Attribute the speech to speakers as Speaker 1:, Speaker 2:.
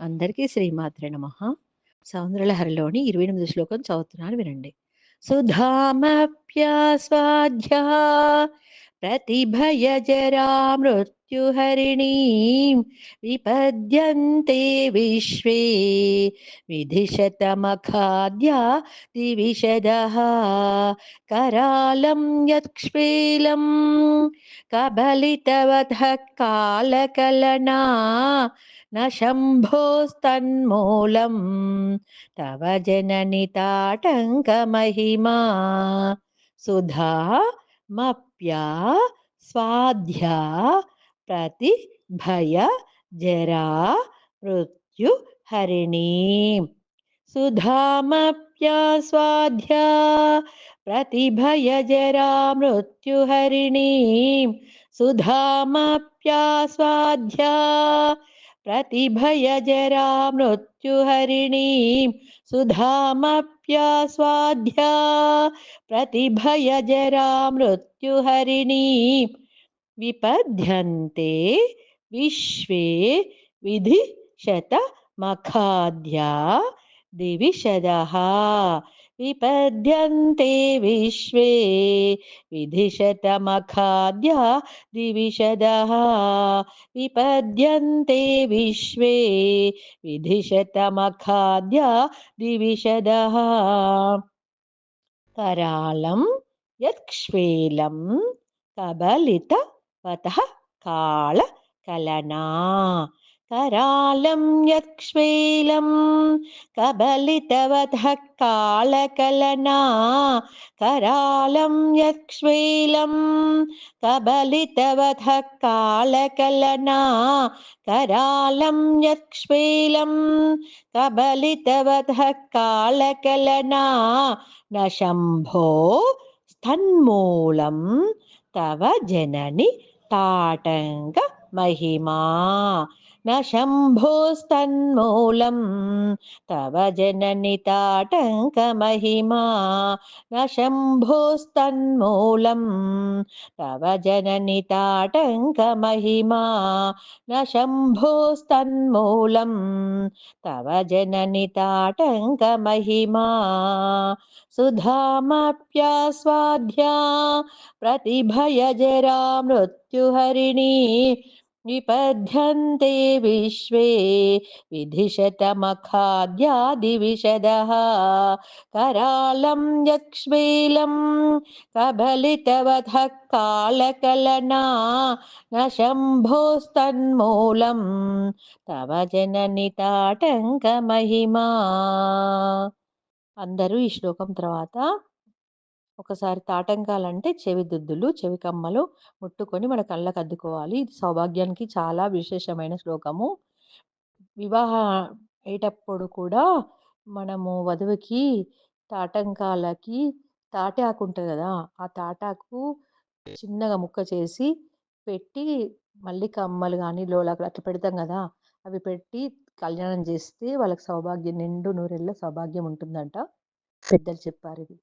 Speaker 1: అందరికీ శ్రీమాత్రే నమః. సౌందర్యలహరిలోని 28 శ్లోకం చదువుతున్నాను వినండి. సుధామప్యాస్వాధ్యా ప్రతిభయజరా मृत्युहरिणीं विपद्यन्ते विश्वे विधिशतमखाद्या दिविशदः करालं यक्ष्वेलं कबलितवधः कालकलना न शम्भोस्तन्मूलं तव जननि ताटङ्कमहिमा सुधा मप्या स्वाध्या प्रतिभय जरा मृत्युहरिणीं सुधामप्यास्वाध्या प्रतिभयजरा मृत्युहरिणीं सुधामप्यास्वाध्या प्रतिभयजरा मृत्युहरिणीं सुधामप्यास्वाध्या प्रतिभयजरा मृत्युहरिणीं विपद्यन्ते विश्वे विधिशतमखाद्या दिविशदः विपद्यन्ते विश्वे विधिशतमखाद्या दिविशदः विपद्यन्ते विश्वे विधिशतमखाद्या दिविशदः करालं यक्ष्वेलं कबलितवतः कालकलना करालं यक्ष्वेलं कबलितवतः कालकलना करालं यक्ष्वेलं कबलितवतः कालकलना करालं यक्ष्वेलं कबलितवतः कालकलना न शम्भो स्तन्मूलं तव जननि తాటంగ మహిమా न शम्भोस्तन्मूलं तव जननिताटङ्कमहिमा न शम्भोस्तन्मूलं तव जननिताटङ्कमहिमा न शम्भोस्तन्मूलं तव जननिताटङ्कमहिमा सुधामप्यास्वाध्या प्रतिभयजरा मृत्युहरिणी विपद्यन्ते विश्वे विधिशतमखाद्यादिविशदः करालं यक्ष्वेलं कबलितवधः कालकलना न शम्भोस्तन्मूलं तव జననితాటంకమహిమా అందరూ ఈ శ్లోకం తర్వాత ఒకసారి తాటంకాలంటే చెవి దుద్దులు చెవి కమ్మలు ముట్టుకొని మన కళ్ళకు అద్దుకోవాలి. ఇది సౌభాగ్యానికి చాలా విశేషమైన శ్లోకము. వివాహ అయ్యేటప్పుడు కూడా మనము వధువుకి తాటంకాలకి తాటాకు ఉంటుంది కదా ఆ తాటాకు చిన్నగా ముక్క చేసి పెట్టి మళ్ళీ కమ్మలు కానీ లోలాకులు అట్లా పెడతాం కదా అవి పెట్టి కళ్యాణం చేస్తే వాళ్ళకి సౌభాగ్యం నిండు నూరెళ్ళ సౌభాగ్యం ఉంటుందంట. పెద్దలు చెప్పారు ఇది.